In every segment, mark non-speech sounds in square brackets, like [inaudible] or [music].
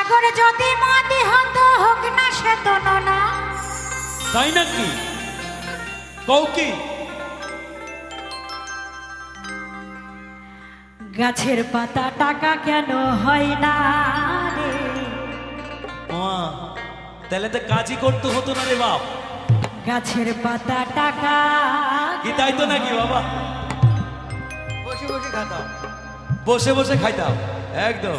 সাগর যদি মাটি হতো হোক না সে তো না তাই নাকি? কও কি? গাছের পাতা টাকা কেন হয় না রে? তাহলে তো কাজই করতে হতো না রে বাপ। গাছের পাতা টাকা কি তাই তো নাকি বাবা? বসে বসে খাতাম। বসে বসে খাইতাম। একদম।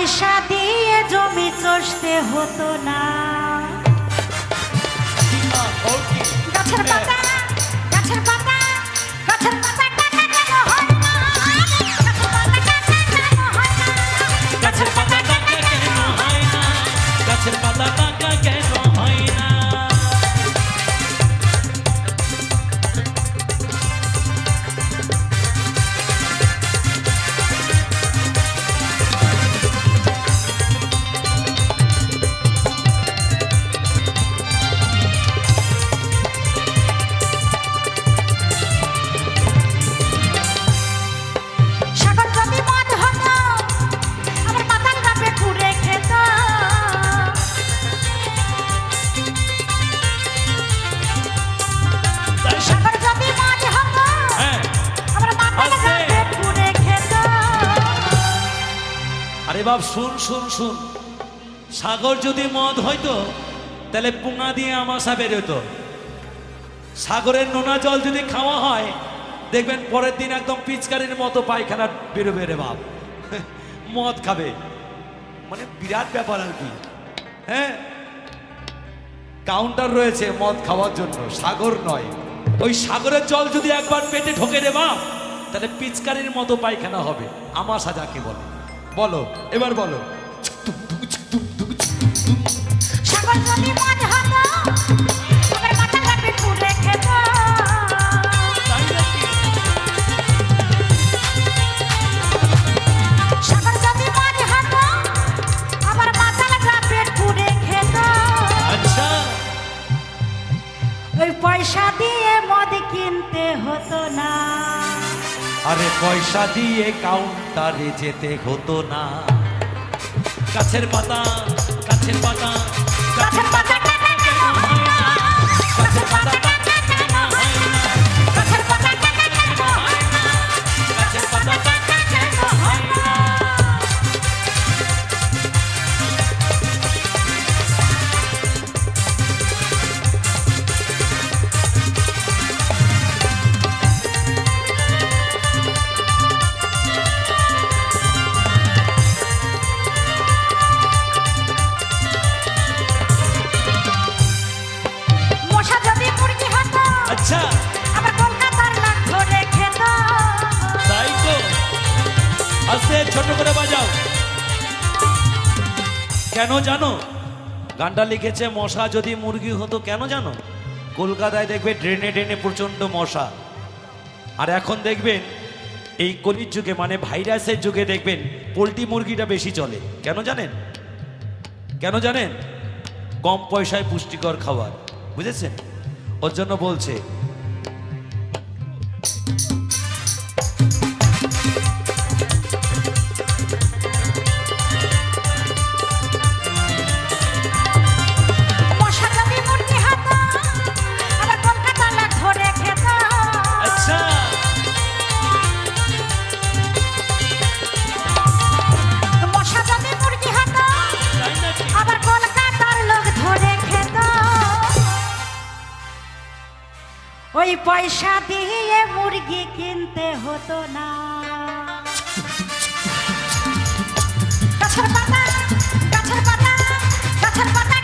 পয়সা দিয়ে জমি চষতে হতো না। আরে বাপ, শুন শুন শুন। সাগর যদি মদ হইতো, তাহলে পুঙা দিয়ে আমাশা বেরোতো। সাগরের নোনা জল যদি খাওয়া হয়, দেখবেন পরের দিন একদম পিচকারির মতো পায়খানা বেরোবে রে বাপ। [laughs] মদ খাবে। মানে বিরাট ব্যাপার আর কি। হ্যাঁ? কাউন্টার রয়েছে মদ খাওয়ার জন্য, সাগর নয়। ওই সাগরের জল যদি একবার পেটে ঢোকে রে বাপ, তাহলে পিচকারির মতো পায়খানা হবে। আমাশা যাকে বলে। বলো এবার বলো। আচ্ছা। ওই পয়সা দিয়ে মদ কিনতে হতো না। আরে পয়সা দিয়ে কাউন্টারে যেতে হতো না। গাছের পাতা গাছের পাতা গাছের পাতা। আস্তে ছোট করে বাজাও। কেন জানো? গানটা লিখেছে মশা, যদি মুরগি হতো, কেন জানো? কলকাতায় দেখবে ড্রেনে ড্রেনে প্রচণ্ড মশা। আর এখন দেখবেন, এই কলির যুগে মানে ভাইরাসের যুগে দেখবেন, পোলট্রি মুরগিটা বেশি চলে। কেন জানেন? কেন জানেন? কম পয়সায় পুষ্টিকর খাবার। বুঝেছেন? ওর জন্য বলছে ওই পয়সা দিয়ে মুরগি কিনতে হতো না। গাছের পাতা গাছের পাতা গাছের পাতা